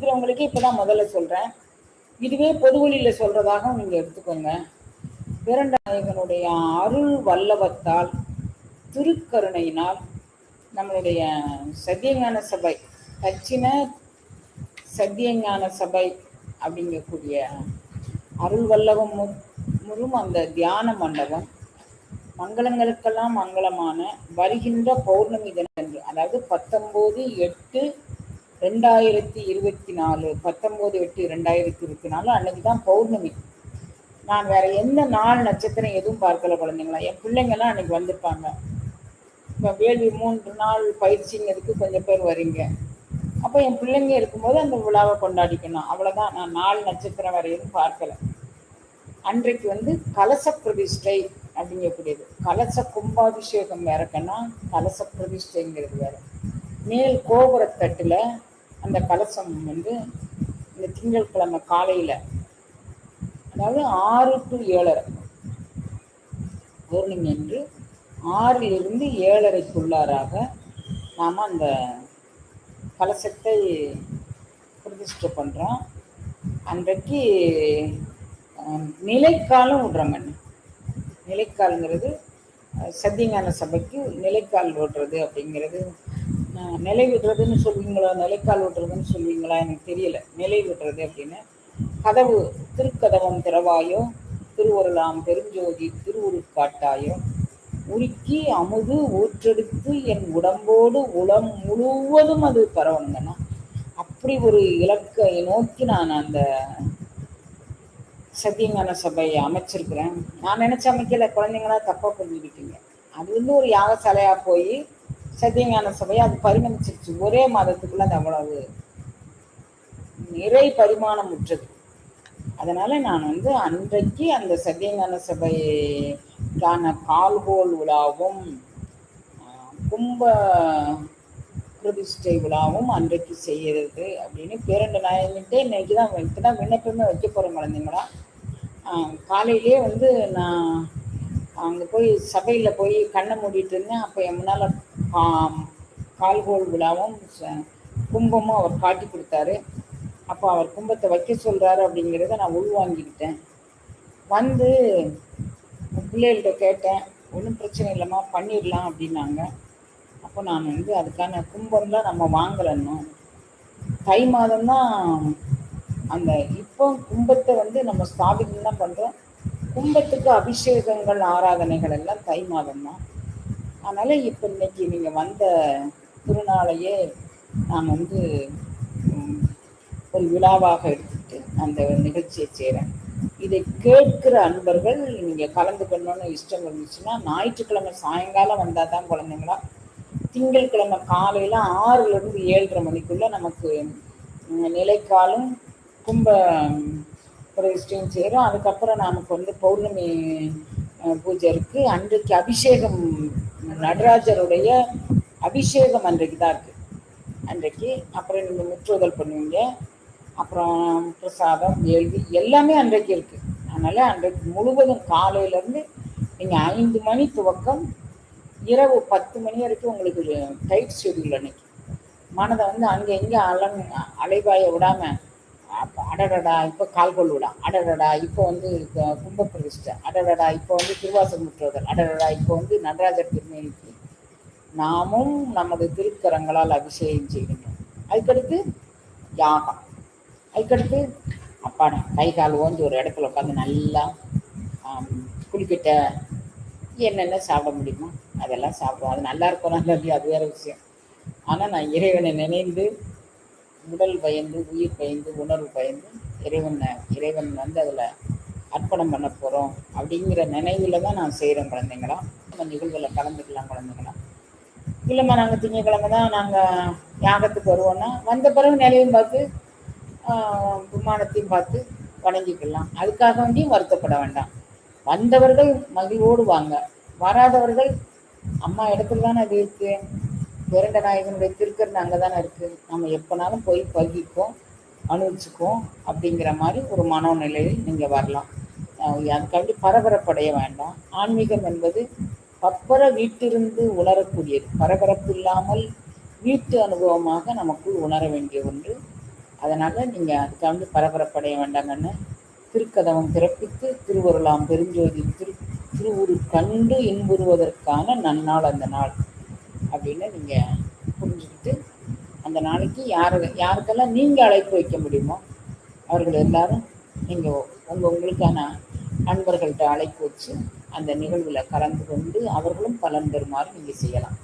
இருக்கிறவங்களுக்கே இப்பதான் முதல்ல சொல்றேன். இதுவே பொது வழியில சொல்றதாக நீங்க எடுத்துக்கோங்க. பேரண்டநாயகனுடைய அருள் வல்லவத்தால் திருக்கருணையினால் நம்மளுடைய சத்தியஞான சபை தட்சிண சத்தியஞான சபை அப்படிங்கக்கூடிய அருள் வல்லவம் மு- முறும் அந்த தியான மண்டபம் மங்களங்களுக்கெல்லாம் மங்களமான வருகின்ற பௌர்ணமி தினம் அதாவது பத்தொம்போது எட்டு ரெண்டாயிரத்தி இருபத்தி நாலு பத்தொம்போது எட்டு ரெண்டாயிரத்தி இருபத்தி நாலு அன்னைக்கு தான் பௌர்ணமி. நான் வேற எந்த நாள் நட்சத்திரம் எதுவும் பார்க்கல குழந்தைங்களா? என் பிள்ளைங்கெல்லாம் அன்னைக்கு வந்திருப்பாங்க. இப்போ வேள்வி மூன்று நாள் பயிற்சிங்கிறதுக்கு கொஞ்சம் பேர் வரீங்க. அப்போ என் பிள்ளைங்க இருக்கும்போது அந்த விழாவை கொண்டாடிக்கணும். அவ்வளோதான் நான் நாலு நட்சத்திரம் வேற எதுவும் பார்க்கல. அன்றைக்கு வந்து கலச பிரதிஷ்டை அப்படிங்கக்கூடியது. கலச கும்பாபிஷேகம் வேறக்கன்னா கலச பிரதிஷ்டைங்கிறது வேற. மேல் கோபுரத்தட்டுல அந்த கலசம் வந்து இந்த திங்கட்கிழமை காலையில். அதாவது ஆறு டு ஏழரை. பௌர்ணமி என்று ஆறிலிருந்து ஏழரைக்குள்ளாராக நாம் அந்த கலசத்தை பிரதிஷ்டை பண்ணுறோம் அன்றைக்கு நிலைக்காலம் நிலைக்காலும் விடுறோங்க. நிலைக்கால்ங்கிறது அஹ், சத்தியஞான சபைக்கு நிலைக்கால் ஓடுறது அப்படிங்கிறது நிலை விடுறதுன்னு சொல்வீங்களா நிலைக்கால் விடுறதுன்னு சொல்லுவீங்களா எனக்கு தெரியல. நிலை விடுறது அப்படின்னு. கதவு திருக்கதவம் திறவாயோ? திருவருளாம் பெருஞ்சோதி திருவுருக்காட்டாயோ உருக்கி அமுது ஊற்றெடுத்து என் உடம்போடு உளம் முழுவதும் அது பரவங்கன்னா அப்படி ஒரு இலக்கை நோக்கி நான் அந்த சத்தியங்கான சபையை அமைச்சிருக்கிறேன். நான் நினைச்ச அமைக்கல. குழந்தைங்களா தப்பா புரிஞ்சுக்கிட்டீங்க. அது வந்து ஒரு யாகசாலையா போய் சத்தியஞான சபையை அது பரிணமிச்சிருச்சு ஒரே மாதத்துக்குள்ள அது அவ்வளவு நிறை பரிமாணம் உற்றது அதனால நான் வந்து அன்றைக்கு அந்த சத்தியஞான சபைக்கான கால்கோல் விழாவும் கும்ப பிரதிஷ்டை விழாவும் அன்றைக்கு செய்யறது அப்படின்னு பேரண்டு நாயகிட்டே இன்னைக்கு தான் இப்போ தான் விண்ணப்பமே வைக்க போகிறேன் குழந்தைங்களா. காலையிலே காலையிலேயே வந்து நான் அங்கே போய் சபையில் போய் கண்ணை மூடிட்டு இருந்தேன். அப்போ என் முன்னால் கால்கோல் விழாவும் ச- கும்பமும் அவர் காட்டி கொடுத்தாரு. அப்போ அவர் கும்பத்தை வைக்க சொல்கிறாரு அப்படிங்கிறத நான் உள்வாங்கிக்கிட்டேன். வந்து பிள்ளைகள்கிட்ட கேட்டேன் ஒன்றும் பிரச்சனை இல்லைம்மா பண்ணிடலாம் அப்படின்னாங்க. அப்போ நான் வந்து அதுக்கான கும்பம்லாம் நம்ம வாங்கலை தை தை மாதம்தான் அந்த இப்போ கும்பத்தை வந்து நம்ம ஸ்தாபிதம் தான் பண்ணுறோம் கும்பத்துக்கு அபிஷேகங்கள் ஆராதனைகள் எல்லாம் தை மாதம் தான் அதனால் இப்போ இன்னைக்கு நீங்கள் வந்த திருநாளையே நான் வந்து ஒரு விழாவாக எடுத்துட்டு அந்த நிகழ்ச்சியை செய்கிறேன் இதை கேட்கிற அன்பர்கள் நீங்கள் கலந்துக்கணும்னு இஷ்டம் இருந்துச்சுன்னா ஞாயிற்றுக்கிழமை சாயங்காலம் வந்தால் தான் குழந்தைங்களா? திங்கட்கிழமை காலையில் ஆறுலேருந்து ஏழரை மணிக்குள்ளே நமக்கு நிலைக்காலும் கும்ப பிரதிஷ்டையும் செய்கிறோம் அதுக்கப்புறம் நமக்கு வந்து பௌர்ணமி பூஜை இருக்குது அன்றைக்கு அபிஷேகம் நடராஜருடைய அபிஷேகம் அன்றைக்கு தான் இருக்குது அன்றைக்கு அப்புறம் நீங்கள் முற்றுதல் பண்ணுவீங்க. அப்புறம் பிரசாதம் எழுதி எல்லாமே அன்றைக்கு இருக்குது அதனால் அன்றைக்கு முழுவதும் காலையிலேருந்து நீங்கள் ஐந்து மணி துவக்கம் இரவு பத்து மணி வரைக்கும் உங்களுக்கு ஒரு டைட் ஷெடியூல் அன்னைக்கு. மனதை வந்து அங்கே எங்கே அலங் அலைவாய விடாமல் அடடடா இப்போ கால்கொள் விடா அடடடா இப்போ வந்து க- கும்ப பிரதிஷ்டை அடடடா இப்போ வந்து திருவாசல் முற்றுவதல் அடடடா இப்போ வந்து நடராஜர் திருமேனிக்கு நாமும் நமது திருக்கரங்களால் அபிஷேகம் செய்கின்றோம். அதுக்கடுத்து யாகம். அதுக்கடுத்து அப்பாடா கை கால் ஓஞ்சி ஒரு இடத்துல உட்காந்து நல்லா குளிக்கிட்ட என்னென்ன சாப்பிட முடியுமோ அதெல்லாம் சாப்பிடுவோம். அது நல்லா இருக்கும் நல்லா இல்லையா அது வேற விஷயம். ஆனால் நான் இறைவனை நினைந்து உடல் பயந்து உயிர் பயந்து உணர்வு பயந்து இறைவனை இறைவன் வந்து அதில் அர்ப்பணம் பண்ண போகிறோம் அப்படிங்கிற நினைவில் தான் நான் செய்கிறேன் குழந்தைங்களா. நம்ம நிகழ்வில் கலந்துக்கலாம் குழந்தைங்களா. இல்லைம்மா நாங்கள் திங்கக்கிழமை தான் நாங்கள் யாகத்துக்கு வருவோம்னா வந்த பிறகு நிலையும் பார்த்து ஆஹ், விமானத்தையும் பார்த்து வணங்கிக்கலாம். அதுக்காக வேண்டியும் வருத்தப்பட வேண்டாம். வந்தவர்கள் மகிழ்வோடு வாங்க. வராதவர்கள் அம்மா இடத்துல தானே அது இருக்குது விரண்ட நாயகனுடைய திருக்கரண் அங்கே தானே இருக்குது நம்ம எப்போனாலும் போய் பகிப்போம் அனுபவிச்சுக்குவோம் அப்படிங்கிற மாதிரி ஒரு மனோநிலையில் நீங்கள் வரலாம். அதுக்காண்டி பரபரப்படைய வேண்டாம். ஆன்மீகம் என்பது பப்பர வீட்டிருந்து உணரக்கூடியது. பரபரப்பு இல்லாமல் வீட்டு அனுபவமாக நமக்குள் உணர வேண்டிய ஒன்று. அதனால் நீங்கள் அதுக்காண்டி பரபரப்படைய வேண்டாங்கன்னு திருக்கதவம் பிறப்பித்து திருவருளாம் பெருஞ்சோதி திரு திருவுரு கண்டு இன்புறுவதற்கான நன்னாள் அந்த நாள். அப்படின்னு நீங்கள் புரிஞ்சுக்கிட்டு அந்த நாளைக்கு யாரு யாருக்கெல்லாம் நீங்கள் அழைப்பு வைக்க முடியுமோ அவர்கள் எல்லாரும் நீங்கள் உங்கள் உங்களுக்கான நண்பர்கள்ட்ட அழைப்பு வச்சு அந்த நிகழ்வில் கலந்து கொண்டு அவர்களும் பலன் பெறுமாறு நீங்கள் செய்யலாம்.